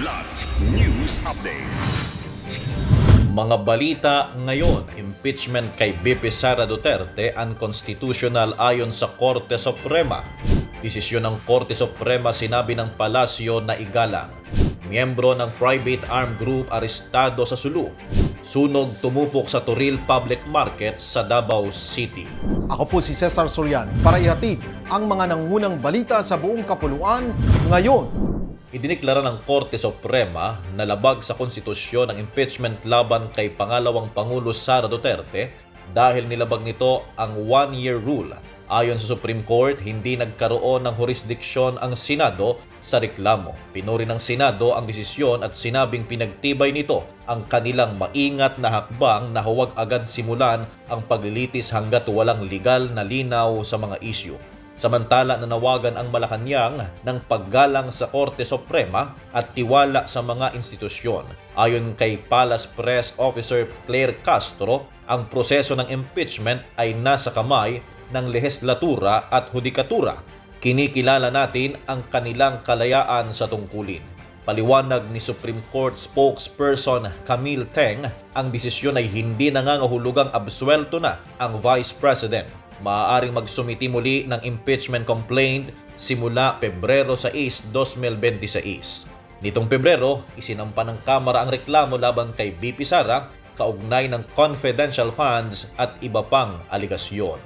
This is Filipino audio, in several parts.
Kidlat News Updates. Mga balita ngayon, impeachment kay BP Sara Duterte unconstitutional ayon sa Korte Suprema. Desisyon ng Korte Suprema sinabi ng palasyo na igalang. Miyembro ng private armed group arestado sa Sulu. Sunog tumupok sa Turil Public Market sa Davao City. Ako po si Cesar Sorian para ihatid ang mga nangunang balita sa buong kapuluan ngayon. Idiniklara ng Korte Suprema na labag sa konstitusyon ang impeachment laban kay pangalawang Pangulo Sara Duterte dahil nilabag nito ang one-year rule. Ayon sa Supreme Court, hindi nagkaroon ng jurisdiksyon ang Senado sa reklamo. Pinuri ng Senado ang desisyon at sinabing pinagtibay nito ang kanilang maingat na hakbang na huwag agad simulan ang paglilitis hanggat walang legal na linaw sa mga isyu. Samantala nanawagan ang Malacanang ng paggalang sa Korte Suprema at tiwala sa mga institusyon. Ayon kay Palace Press Officer Claire Castro, ang proseso ng impeachment ay nasa kamay ng lehislatura at hudikatura. Kinikilala natin ang kanilang kalayaan sa tungkulin. Paliwanag ni Supreme Court spokesperson Camille Teng, ang desisyon ay hindi nangangahulugang absuelto na ang Vice President maaaring magsumiti muli ng impeachment complaint simula Pebrero 6, 2026. Nitong Pebrero, isinampa ng Kamara ang reklamo laban kay BP Sara kaugnay ng confidential funds at iba pang aligasyon.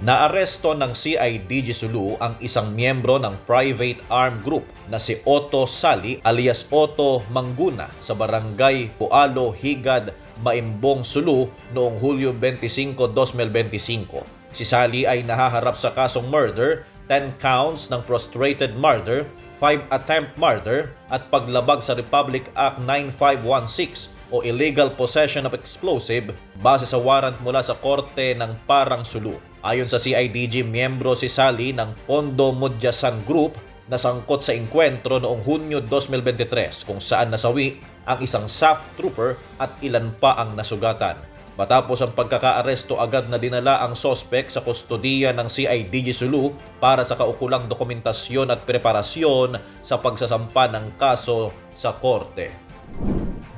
Naaresto ng CIDG Sulu ang isang miyembro ng private armed group na si Otto Sali alias Otto Manguna sa barangay Pualo, Higad, Maimbong, Sulu noong Hulyo 25, 2025. Si Sali ay nahaharap sa kasong murder, 10 counts ng prostrated murder, 5 attempt murder at paglabag sa Republic Act 9516 o illegal possession of explosive base sa warrant mula sa korte ng Parang Sulu. Ayon sa CIDG, miyembro si Sally ng Pondo Mudyasan Group na sangkot sa inkwentro noong Hunyo 2023 kung saan nasawi ang isang SAF trooper at ilan pa ang nasugatan. Matapos ang pagkakaaresto agad na dinala ang sospek sa kustodiya ng CIDG Sulu para sa kaukulang dokumentasyon at preparasyon sa pagsasampa ng kaso sa korte.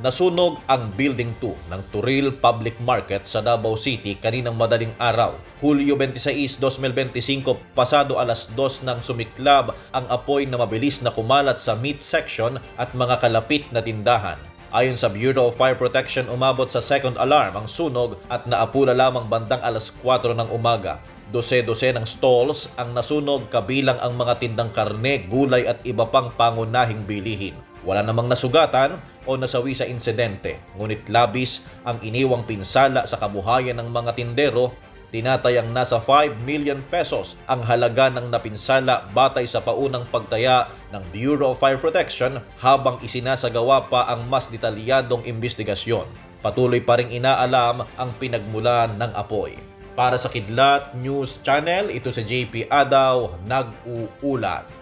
Nasunog ang Building 2 ng Turil Public Market sa Davao City kaninang madaling araw. Hulyo 26, 2025, pasado alas 2 nang sumiklab ang apoy na mabilis na kumalat sa meat section at mga kalapit na tindahan. Ayon sa Bureau of Fire Protection, umabot sa second alarm ang sunog at naapula lamang bandang alas 4 ng umaga. Dose-dose ng stalls ang nasunog kabilang ang mga tindang karne, gulay at iba pang pangunahing bilihin. Wala namang nasugatan o nasawi sa insidente, ngunit labis ang iniwang pinsala sa kabuhayan ng mga tindero tinatayang nasa 5 million pesos ang halaga ng napinsala batay sa paunang pagtaya ng Bureau of Fire Protection habang isinasagawa pa ang mas detalyadong investigasyon. Patuloy pa ring inaalam ang pinagmulan ng apoy. Para sa Kidlat News Channel, ito si JP Adaw, nag-uulat.